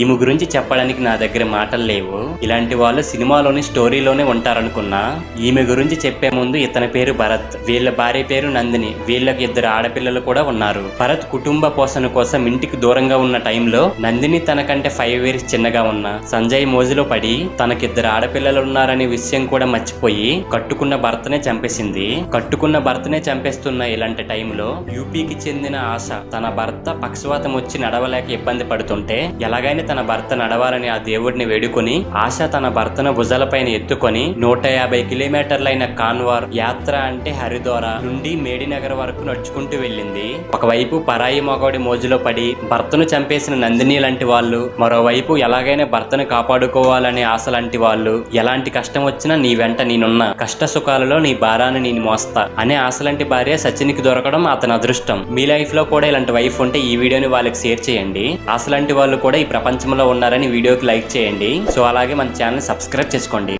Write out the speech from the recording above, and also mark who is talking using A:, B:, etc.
A: ఈమె గురించి చెప్పడానికి నా దగ్గర మాటలు లేవు. ఇలాంటి వాళ్ళు సినిమాలోని స్టోరీలోనే ఉంటారనుకున్నా ఈమె గురించి చెప్పే ముందు ఇతని పేరు భరత్ వీళ్ళ భార్య పేరు నందిని వీళ్ళకి ఇద్దరు ఆడపిల్లలు కూడా ఉన్నారు. భరత్ కుటుంబ పోషణ కోసం ఇంటికి దూరంగా ఉన్న టైంలో నందిని తనకంటే ఫైవ్ ఇయర్స్ చిన్నగా ఉన్న సంజయ్ మోజులో పడి తనకిద్దరు ఆడపిల్లలు ఉన్నారనే విషయం కూడా మర్చిపోయి కట్టుకున్న భర్తనే చంపేసింది. కట్టుకున్న భర్తనే చంపేస్తున్న ఇలాంటి టైంలో యూపీకి చెందిన ఆశ తన భర్త పక్షవాతం వచ్చి నడవలేక ఇబ్బంది పడుతుంటే ఎలాగైనా తన భర్త నడవాలని ఆ దేవుడిని వేడుకొని ఆశ తన భర్తను భుజాలపైన ఎత్తుకొని నూట యాభై కిలోమీటర్లైన కాన్వార్ యాత్ర అంటే హరిద్వార నుండి మేడినగర్ వరకు నడుచుకుంటూ వెళ్ళింది. ఒకవైపు పరాయి మగవాడి మోజులో పడి భర్తను చంపేసిన నందిని లాంటి వాళ్ళు మరోవైపు ఎలాగైనా భర్తను కాపాడుకోవాలనే ఆశ లాంటి వాళ్ళు ఎలాంటి కష్టం వచ్చినా నీ వెంట నేనున్నా కష్ట సుఖాలలో నీ భారాన్ని నేను మోస్తా అనే ఆశ లాంటి భార్య సచిన్కి దొరకడం అతని అదృష్టం. మీ లైఫ్లో కూడా ఇలాంటి వైఫ్ ఉంటే ఈ వీడియోని వాళ్ళకి షేర్ చేయండి. ఆశ లాంటి వాళ్ళు కూడా ఈ ప్రపంచంలో ఉన్నారని వీడియోకి లైక్ చేయండి. సో అలాగే మన ఛానల్ సబ్స్క్రైబ్ చేసుకోండి.